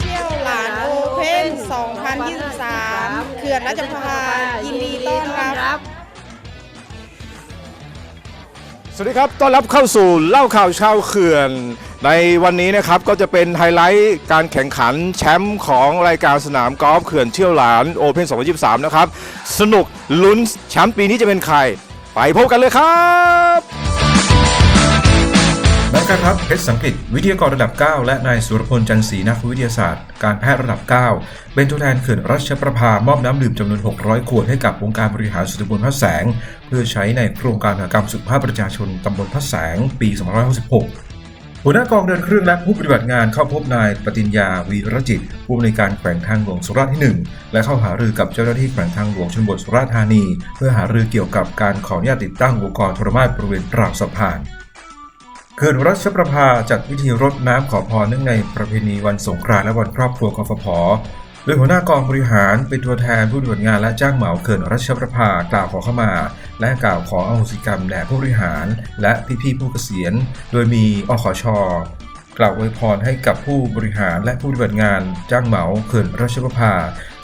เที่ยวหลานโอเพน2023 เขื่อนราชประภายินดีต้อนรับ สวัสดีครับ ต้อนรับเข้าสู่เล่าข่าวชาวเขื่อน ในวันนี้นะครับก็จะเป็นไฮไลท์การแข่งขันแชมป์ของรายการสนามกอล์ฟเขื่อนเชี่ยวหลานโอเพน2023 นะครับ สนุกลุ้นแชมป์ปีนี้จะเป็นใคร ไปพบกันเลยครับ นายการทัพเพชรสังกฤษวิทยากรระดับ 9 และนายสุรพลจันทร์ศรีนักวิทยาศาสตร์ การแพทย์ระดับ 9 เป็นตัวแทนเขื่อนรัชประภามอบน้ำดื่มจำนวน 600 ขวดให้กับองค์การบริหารส่วนตำบลพระแสง เพื่อใช้ในโครงการสาหกรรมสุขภาพประชาชนตำบลพระแสง ปี 2566หัวหน้ากองเดินเครื่องและผู้ปฏิบัติงานเข้าพบนายปฏิญญาวีรจิต ผู้อำนวยการแขวงทางหลวงสุราษฎร์ที่ 1 และเข้าหารือกับเจ้าหน้าที่แขวงทางหลวงชนบทสุราษฎร์ธานี เพื่อหารือเกี่ยวกับการขออนุญาตติดตั้งอุปกรณ์โทรมาตบริเวณราวสะพาน เขื่อนรัชประภาจัดพิธีรดน้ำขอพรเนื่องในประเพณีวันสงกรานต์และวันครอบครัวกฟผ โดยหัวหน้ากองบริหารเป็นตัวแทนผู้ปฏิบัติงานและจ้างเหมาเขื่อนรัชประภากล่าวขอเข้ามา และกล่าวขออโหสิกรรมแด่ผู้บริหาร และพี่ๆผู้เกษียณ โดยมีอขชกล่าวอวยพรให้กับผู้บริหารและผู้ปฏิบัติงานจ้างเหมาเขื่อนรัชประภา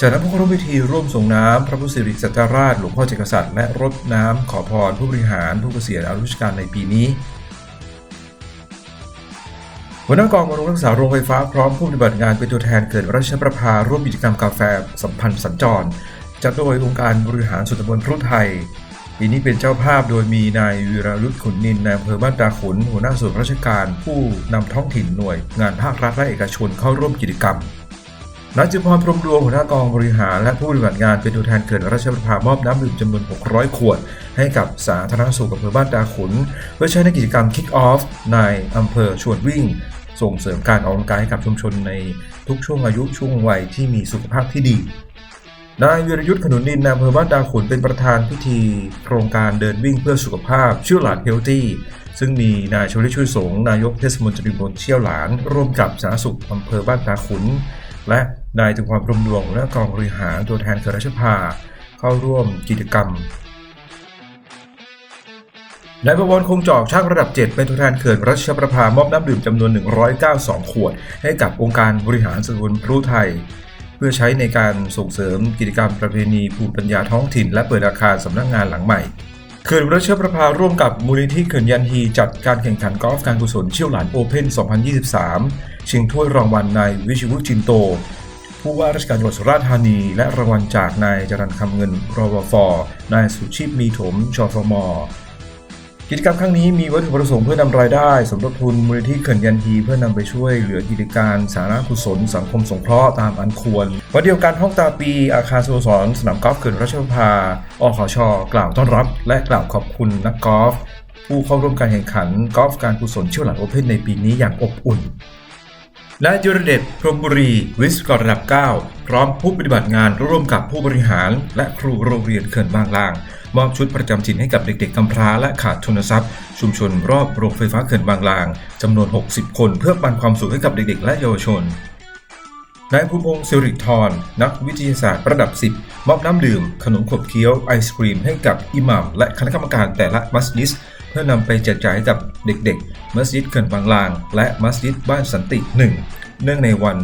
จากนั้นผู้เขาร่วมพิธีร่วมส่งน้ำพระพุทธสิริสัตราชหลวงพ่อเจกษัตริย์และรดน้ำขอพรผู้บริหารผู้เกษียณอายุราชการในปีนี้ หัวหน้ากองบำรุงรักษาโรงไฟฟ้าพร้อมผู้ปฏิบัติงานเป็นตัวแทนเกิดรัชประภาร่วมกิจกรรมกาแฟสัมพันธ์สัญจร จัดโดยองค์การบริหารส่วนตำบลพรุไทย ปีนี้เป็นเจ้าภาพโดยมีนายวีรยุทธขุนนินนายอำเภอบ้านตาขุน หัวหน้าส่วนราชการผู้นำท้องถิ่นหน่วย งานภาครัฐและเอกชนเข้าร่วมกิจกรรมนายจุพรพรมดวงหัวหน้ากองบริหารและผู้ปฏิบัติงานเป็นตัวแทนเขื่อนราชประภามอบน้ำดื่มจำนวน 600 ขวด ให้กับสาธารณสุขอำเภอบ้านตาขุน เพื่อใช้ในกิจกรรม Kick Off ในอำเภอชวนวิ่ง ส่งเสริมการออกกำลังกายให้กับชุมชนในทุกช่วงอายุช่วงวัยที่มีสุขภาพที่ดีนายวิรยุทธ์ขนุนนินนายอำเภอบ้านตาขุนเป็นประธานพิธี โครงการเดินวิ่งเพื่อสุขภาพเชื่อหลานเฮลตี้ซึ่งมีนายชลิช่วยสงนายกเทศมนตรีบลเชี่ยวหลาน ร่วมกับสาธารณสุขอำเภอบ้านตาขุน และนายถึงความพรมดวงและกองบริหารตัวแทนเขื่อราชภาเข้าร่วมกิจกรรม นายประวรคงจอกช่างระดับ 7 เป็นตัวแทนเขื่อนรัชประภามอบน้ำดื่มจำนวน 192 ขวด ให้กับองค์การบริหารส่วนตำบลพรุไทย เพื่อใช้ในการส่งเสริมกิจกรรมประเพณีภูมิปัญญาท้องถิ่น และเปิดอาคารสำนักงานหลังใหม่เขื่อนรัชประภาร่วมกับมูลนิธิเขื่อนยันฮีจัดการแข่งขันกอล์ฟการกุศลเชี่ยวหลานโอเพ่น 2023 ชิงถ้วยรางวัลนายวิชิวุฒิจินโต ผู้ว่าราชการจังหวัดสุราษฎร์ธานี และรางวัลจากนายจรันคำเงินรวฟนายสุชีพมีถมชฟม กิจกรรมครั้งนี้มีวัตถุประสงค์เพื่อนำรายได้ สมทบทุนมูลนิธิเขื่อนยันทีเพื่อนำไปช่วยเหลือกิจการสาธารณกุศลสังคมสงเคราะห์ตามอันควรวันเดียวกันห้องตาปีอาคารสโมสรสนามกอล์ฟเขื่อนรัชประภาอขชกล่าวต้อนรับ และกล่าวขอบคุณนักกอล์ฟผู้เข้าร่วมการแข่งขันกอล์ฟการกุศลเชี่ยวหลังโอเพ่นในปีนี้อย่างอบอุ่น นายจุรเดชพรมบุรีวิศวกรระดับ 9 พร้อมผู้ปฏิบัติงานร่วมกับผู้บริหาร และครูโรงเรียนเขื่อนบางลาง มอบชุดประจำถิ่นให้กับเด็กๆกำพร้าและขาดทุนทรัพย์ ชุมชนรอบโรงไฟฟ้าเขื่อนบางลางจำนวน 60 คนเพื่อปันความสุขให้กับเด็กๆ และเยาวชนนายภูมิพงศ์สิริธรนักวิทยาศาสตร์ระดับ 10 มอบน้ำดื่ม ขนมขบเคี้ยวไอศครีมให้กับอิหมัมและคณะกรรมการแต่ละมัสยิด เพื่อนำไปแจกจ่ายให้กับเด็กๆ มัสยิดเขื่อนบางลาง และมัสยิดบ้านสันติ1เนื่องในวัน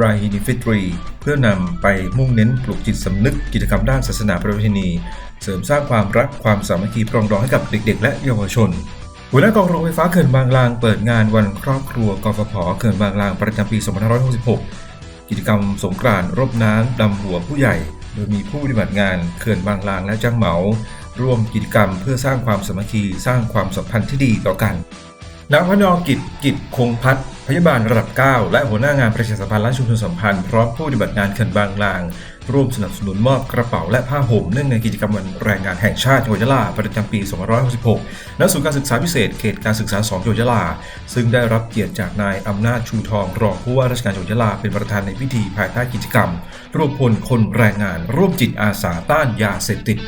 ราฮีนิฟิตรี เพื่อนำไปมุ่งเน้นปลูกจิตสำนึกกิจกรรมด้านศาสนาประเพณี เสริมสร้างความรักความสามัคคีปรองดองให้กับเด็ก ๆ และเยาวชนหัวหน้ากองโรงไฟฟ้าเขื่อนบางลางเปิดงานวันครอบครัวกฟผเขื่อนบางลางประจำปี 2566 กิจกรรมสงกรานต์รบน้ำดำหัวผู้ใหญ่ โดยมีผู้ปฏิบัติงานเขื่อนบางลางและจ้างเหมา ร่วมกิจกรรมเพื่อสร้างความสามัคคีสร้างความสัมพันธ์ที่ดีต่อกันนางพนอกิจกิจคงพัฒน์พยาบาลระดับ 9 และหัวหน้างานประชาสัมพันธ์และชุมชนสัมพันธ์พร้อมผู้ปฏิบัติงานเขื่อนบางลาง ร่วมสนับสนุนมอบกระเป๋าและผ้าห่มเนื่องในกิจกรรมวันแรงงานแห่งชาติจังหวัดยะลาประจำปี 2566 ณ ศูนย์การศึกษาพิเศษเขตการศึกษา 2 จังหวัดยะลา ซึ่งได้รับเกียรติจากนายอำนาจชูทอง รองผู้ว่าราชการจังหวัดยะลาเป็นประธานในพิธีภายใต้กิจกรรมรวมพลคนแรงงาน ร่วมจิตอาสาต้านยาเสพติด